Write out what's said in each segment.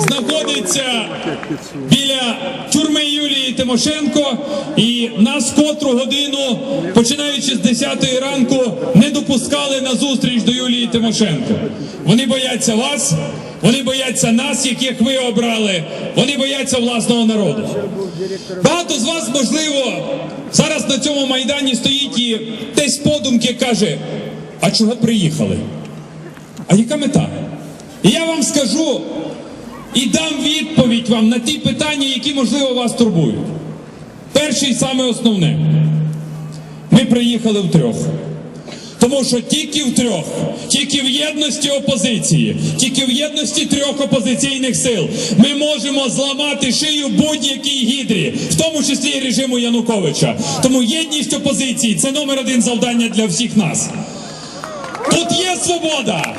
знаходиться біля тюрми Юлії Тимошенко, і нас котру годину, починаючи з 10 ранку, не допускали на зустріч до Юлії Тимошенко. Вони бояться вас, вони бояться нас, яких ви обрали, вони бояться власного народу. Багато з вас, можливо, зараз на цьому майдані стоїть і десь подумки каже: а чого приїхали? А яка мета? І я вам скажу і дам відповідь вам на ті питання, які, можливо, вас турбують. Перше і саме основне. Ми приїхали втрьох. Тому що тільки втрьох, тільки в єдності опозиції, тільки в єдності трьох опозиційних сил ми можемо зламати шию будь-якій гідрі, в тому числі і режиму Януковича. Тому єдність опозиції це номер один завдання для всіх нас. Тут є свобода,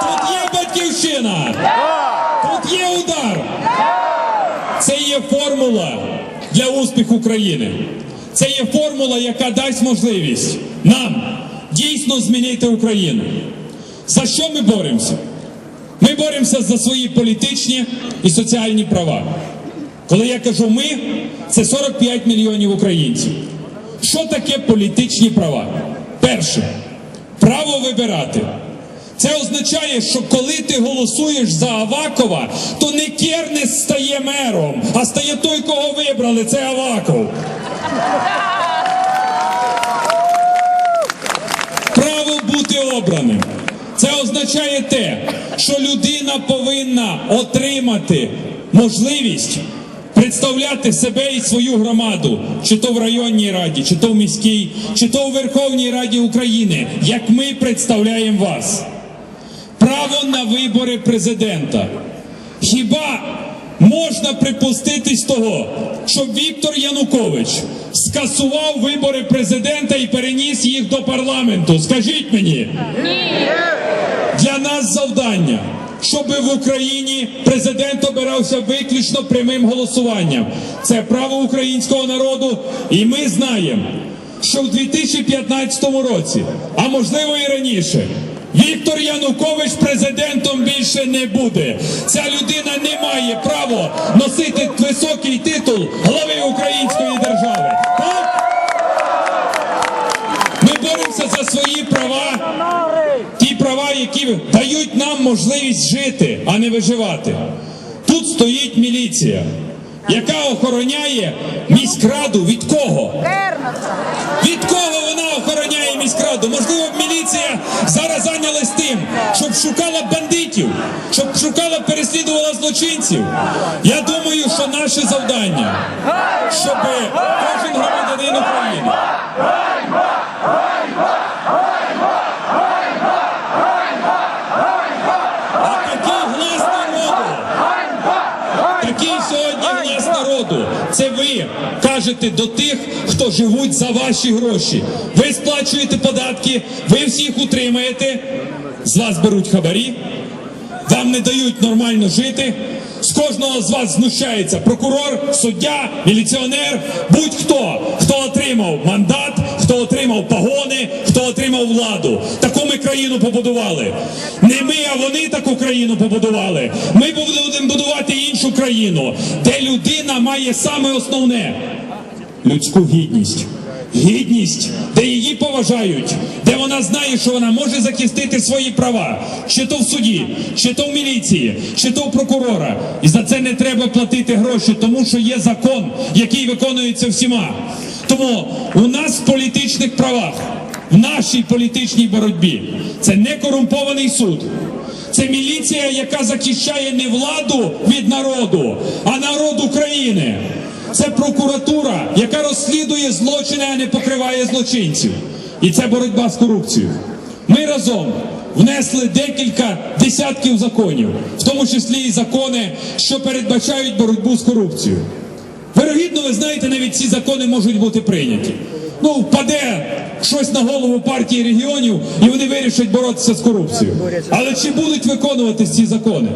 тут є батьківщина, тут є удар. Це є формула для успіху України. Це є формула, яка дасть можливість нам дійсно змінити Україну. За що ми боремося? Ми боремося за свої політичні і соціальні права. Коли я кажу ми, це 45 мільйонів українців. Що таке політичні права? Перше право вибирати. Це означає, що коли ти голосуєш за Авакова, то не Кернес стає мером, а стає той, кого вибрали. Це Аваков. Право бути обраним. Це означає те, що людина повинна отримати можливість представляти себе і свою громаду, чи то в районній раді, чи то в міській, чи то в Верховній Раді України, як ми представляємо вас. Право на вибори президента. Хіба можна припуститись того, щоб Віктор Янукович скасував вибори президента і переніс їх до парламенту? Скажіть мені. Для нас завдання, щоб в Україні президент обирався виключно прямим голосуванням. Це право українського народу, і ми знаємо, що в 2015 році, а можливо і раніше. Віктор Янукович президентом більше не буде. Ця людина не має права носити високий титул глави української держави. Так? Ми боремося за свої права, ті права, які дають нам можливість жити, а не виживати. Тут стоїть міліція, яка охороняє міськраду від кого? Від кого вона охороняє міськраду? Можливо, міліція зараз зайнялась тим, щоб шукала бандитів, щоб шукала, переслідувала злочинців. Я думаю, що наше завдання, щоб кожен громадянин України. А такий глас народу, такий сьогодні глас народу. Це ви кажете до тих, хто живуть за ваші гроші. Ви сплачуєте податки, ви всіх утримаєте, з вас беруть хабарі, вам не дають нормально жити. З кожного з вас знущається прокурор, суддя, міліціонер, будь-хто, хто отримав мандат, отримав погони, хто отримав владу. Таку ми країну побудували. Не ми, а вони таку країну побудували. Ми будемо будувати іншу країну, де людина має саме основне людську гідність. Гідність, де її поважають, де вона знає, що вона може захистити свої права, чи то в суді, чи то в міліції, чи то в прокурора. І за це не треба платити гроші, тому що є закон, який виконується всіма. Тому у нас в політичних правах, в нашій політичній боротьбі, це не корумпований суд. Це міліція, яка захищає не владу від народу, а народ України. Це прокуратура, яка розслідує злочини, а не покриває злочинців. І це боротьба з корупцією. Ми разом внесли декілька десятків законів, в тому числі і закони, що передбачають боротьбу з корупцією. Вирогідно, ви знаєте, навіть ці закони можуть бути прийняті. Ну, впаде щось на голову партії регіонів, і вони вирішать боротися з корупцією. Але чи будуть виконуватись ці закони?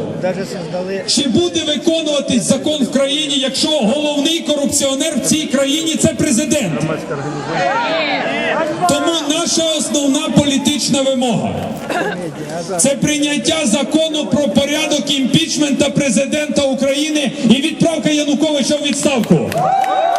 Чи буде виконуватись закон в країні, якщо головний корупціонер в цій країні це президент? Тому наша основна політична вимога це прийняття закону про порядок імпічменту президента України і відправка Януковича у відставку. 네.